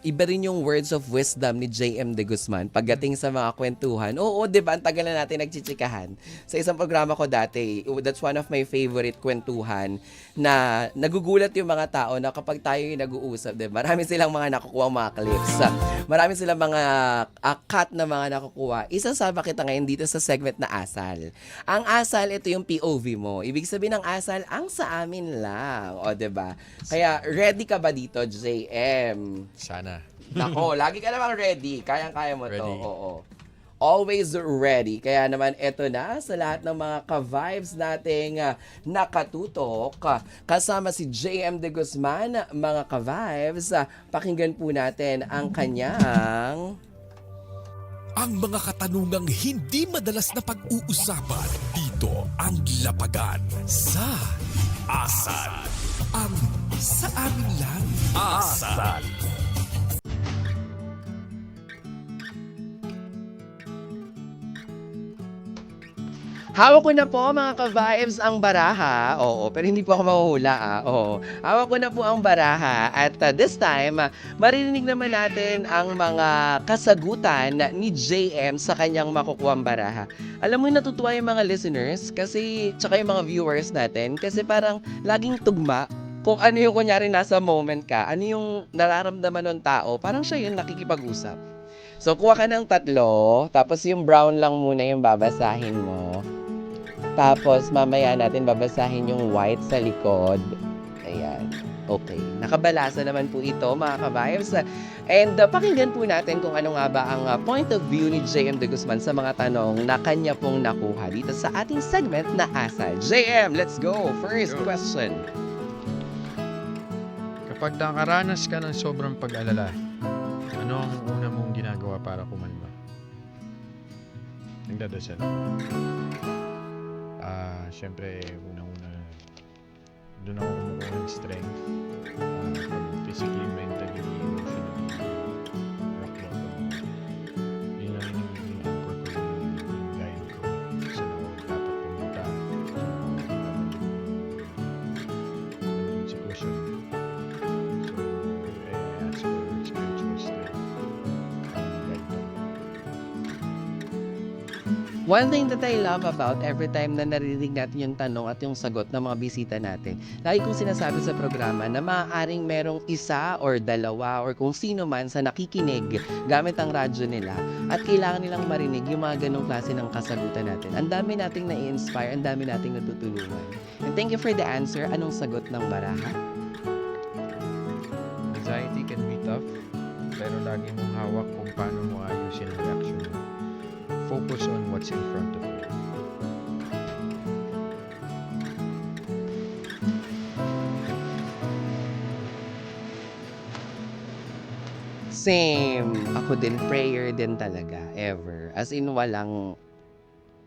Iba rin yung words of wisdom ni JM De Guzman pagdating sa mga kwentuhan. Oo, di ba? Ang tagal na natin nagchichikahan. Sa isang programa ko dati, that's one of my favorite kwentuhan na nagugulat yung mga tao na kapag tayo yung nag-uusap, di ba? Marami silang mga nakukuha mga clips. Marami silang mga uh, cut na mga nakukuha. Isasama kita ngayon dito sa segment na asal. Ang asal, ito yung POV mo. Ibig sabihin ng asal, ang sa amin lang. O, di ba? Kaya, ready ka ba dito, JM? Sana. Nako, lagi ka namang ready. Kayang-kaya mo to. Ready. Oo. Always ready. Kaya naman eto na sa lahat ng mga ka-vibes nating ah, nakatutok. kasama si JM De Guzman, mga ka-vibes. pakinggan po natin ang kanyang... Ang mga katanungang hindi madalas na pag-uusapan dito ang lapagan sa Asal. Ang sa amin lang. Asal. Hawak ko na po mga ka-vibes ang baraha. Oo, pero hindi po ako mahuhula ah. Oo. Hawak ko na po ang baraha at uh, this time, ah, maririnig naman natin ang mga kasagutan ni JM sa kanyang makukuhang baraha. Alam mo yung natutuwa yung mga listeners kasi tsaka yung mga viewers natin kasi parang laging tugma kung ano yung kunyari nasa moment ka, ano yung nararamdaman ng tao, parang siya yung nakikipag-usap. So, kuha ka ng tatlo, tapos yung brown lang muna yung babasahin mo. Tapos, mamaya natin babasahin yung white sa likod. Ayan. Okay. Nakabalasa naman po ito, mga kabayos. And uh, pakinggan po natin kung ano nga ba ang uh, point of view ni JM De Guzman sa mga tanong na kanya pong nakuha dito sa ating segment na Asal. JM, let's go! First Go. question. Kapag nakaranas ka ng sobrang pag-alala, ano ang una mong ginagawa para kumalma? Nagdadasal. Ah, syempre, unang-una, doon ako kumukuha ng strength. Pag physically, mentally, One thing that I love about every time na naririnig natin yung tanong at yung sagot ng mga bisita natin, lagi kong sinasabi sa programa na maaaring merong isa or dalawa or kung sino man sa nakikinig gamit ang radyo nila at kailangan nilang marinig yung mga ganong klase ng kasagutan natin. Ang dami nating na-inspire, ang dami nating natutulungan. And thank you for the answer. Anong sagot ng baraha? Anxiety can be tough, pero lagi mong hawak kung paano mo ayusin ang reaction mo. Focus on what's in front of you. Same. Ako din, prayer din talaga, ever. As in, walang...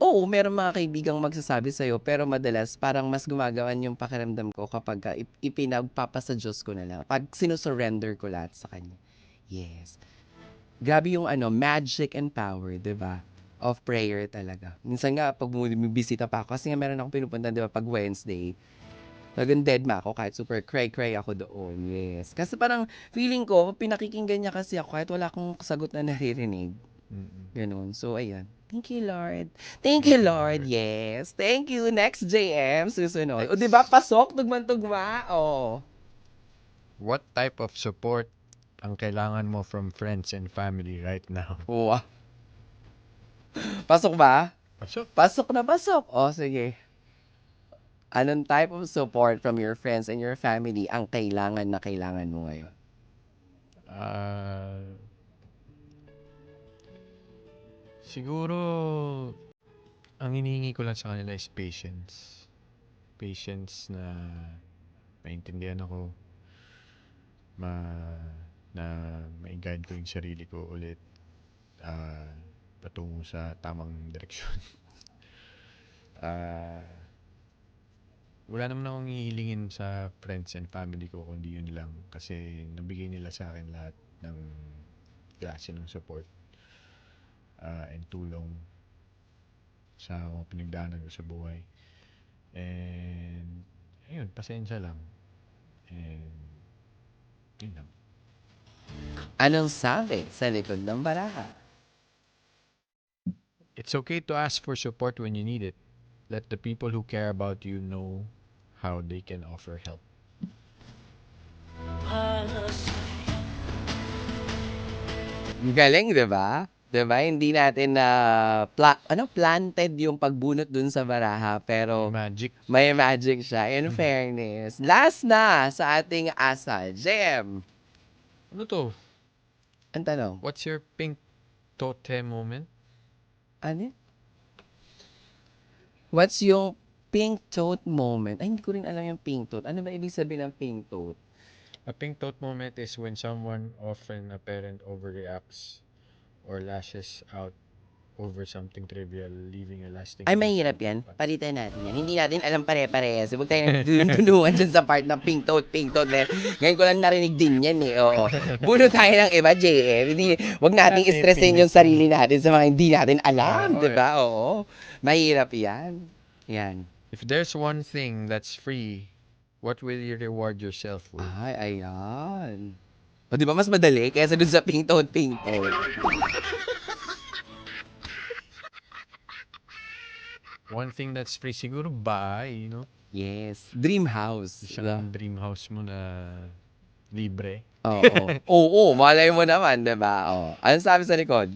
Oo, meron mga kaibigang magsasabi sa'yo, pero madalas parang mas gumagawan yung pakiramdam ko kapag ka ip- ipinagpapasa Diyos ko na lang. Pag sinusurrender ko lahat sa Kanya. Yes. Grabe yung ano, magic and power, di ba? Of prayer talaga. Minsan nga, pag bumibisita pa ako, kasi nga meron akong pinupunta, di ba, pag Wednesday, Talagang dead ma ako kahit super cray-cray ako doon. Yes. Kasi parang feeling ko, pinakikinggan niya kasi ako kahit wala akong sagot na naririnig. Mm-mm. Ganun. So, ayan. Thank you, Lord. Thank you, Lord. Yes. Thank you. Next, JM. Susunod. O, di ba? Pasok. Tugman-tugma. Oh. What type of support ang kailangan mo from friends and family right now? Wow. Pasok ba? Pasok. Pasok na pasok. O, sige. Anong type of support from your friends and your family ang kailangan na kailangan mo ngayon? Ah... siguro, ang hinihingi ko lang sa kanila is patience. Patience na maintindihan ako. Ma, na ma-guide ko yung sarili ko ulit ah, patungo sa tamang direksyon. Ah, wala naman akong hihilingin sa friends and family ko kundi yun lang kasi nabigay nila sa akin lahat ng klase ng support ah, and tulong sa mga pinagdaanan ko sa buhay. And ayun, pasensya lang. And yun lang. Anong sabi sa likod ng baraha? It's okay to ask for support when you need it. Let the people who care about you know how they can offer help. Galing, di ba? Di ba? Hindi natin na pla- ano, planted yung pagbunot dun sa baraha, pero Magic. may magic siya. In fairness. Last na sa ating asal. JM, Ano to? ang tanong. What's your pink totem moment? Ano? What's yung pink toad moment? Ay, hindi ko rin alam yung pink toad. Ano ba ibig sabihin ng pink toad? A pink toad moment is when someone, often a parent, overreacts or lashes out over something trivial, leaving a lasting Ay, mahirap yan. Palitan natin yan. Hindi natin alam pare-parehas. Huwag tayo nagtulungan dyan sa part ng pink toad, pink toad. Ngayon ko lang narinig din yan eh. Oo. Buno tayo ng iba, JM. Hindi, huwag nating Natin stressin yung sarili natin sa mga hindi natin alam. Di ba? Oo. Mahirap yan. Yan. If there's one thing that's free, what will you reward yourself with? Ay, ayan. O, di ba mas madali kaysa dun sa pink toad, pink toad. One thing that's free, siguro bahay, no? Yes. Dream house. Isang dream house mo na libre. Oo. Oo, oo, malay mo naman, di ba? Oo. Anong sabi sa likod?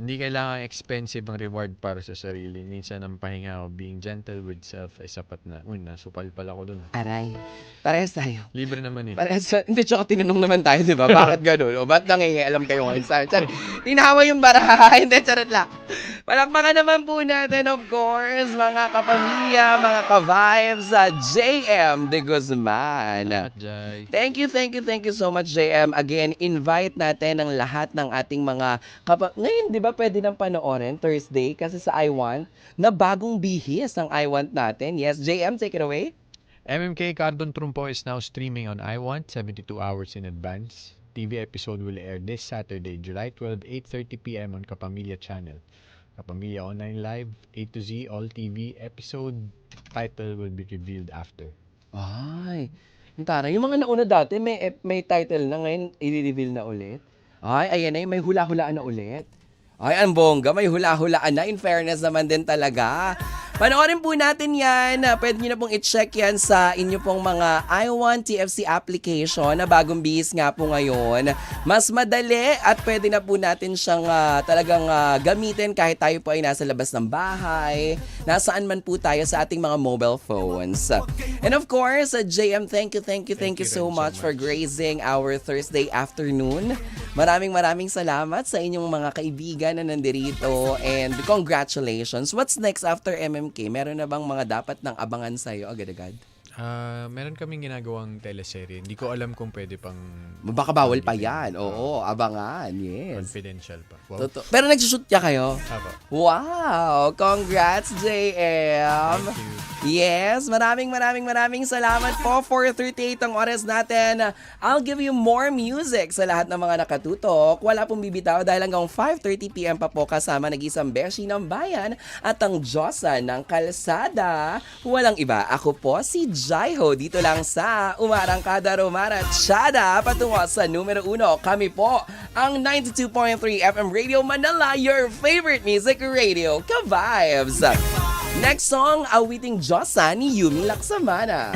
Hindi kailangan expensive ang reward para sa sarili. Minsan ang pahinga o being gentle with self ay sapat na. Uy, nasupal pala ako dun. Aray. Parehas tayo. Libre naman eh. Parehas sa... Hindi, tsaka tinanong naman tayo, di ba? Bakit ganun? O, ba't nangingialam kayo ngayon sa akin? Tinawa yung baraha. Hindi, charot lang. Palakpakan naman po natin, of course, mga kapamilya, mga ka-vibes sa JM de Guzman. Jai. Thank you, thank you, thank you so much, JM. Again, invite natin ang lahat ng ating mga kapa... Ngayon, di ba pwede nang panoorin Thursday? Kasi sa I Want, na bagong bihis ang I Want natin. Yes, JM, take it away. MMK Cardon Trumpo is now streaming on iWant 72 hours in advance. TV episode will air this Saturday, July 12, 8.30pm on Kapamilya Channel. Kapamilya Online Live, A to Z, All TV episode title will be revealed after. Ay, yung tara. Yung mga nauna dati, may, may title na ngayon, i-reveal na ulit. Ay, ayan yun, may hula-hulaan na ulit. Ay, ang bongga, may hula-hulaan na. In fairness naman din talaga. Panoorin po natin yan. Ah, Pwede nyo na pong i-check yan sa inyo pong mga I1 TFC application na bagong bihis nga po ngayon. Mas madali at pwede na po natin siyang ah, talagang ah, gamitin kahit tayo po ay nasa labas ng bahay, nasaan man po tayo sa ating mga mobile phones. And of course, uh, JM, thank you, thank you, thank, Thank you, so rin so much for much. gracing our Thursday afternoon. Maraming maraming salamat sa inyong mga kaibigan na nandirito and congratulations. What's next after MMK? Meron na bang mga dapat nang abangan sa'yo agad-agad? Ah, meron kaming ginagawang teleserye. Hindi ko alam kung pwede pang Baka bawal pa yan. Oo, abangan. Yes. confidential pa. Wow. Totoo. Pero nagsushoot niya kayo? Haba. Wow! Congrats, JM! Thank you. Yes, maraming maraming maraming salamat po. 4.38 ang oras natin. I'll give you more music sa lahat ng mga nakatutok. Wala pong bibitaw dahil hanggang 5.30pm pa po kasama nag-isang beshi ng bayan at ang Diyosa ng Kalsada. Walang iba, ako po si Jaiho dito lang sa Umarangkada Rumarachada patungo sa numero uno. Kami po ang 92.3 FM Radio Manila, your favorite music radio, ka-vibes. Next song, awiting Diyosa ni Yumi Laksamana.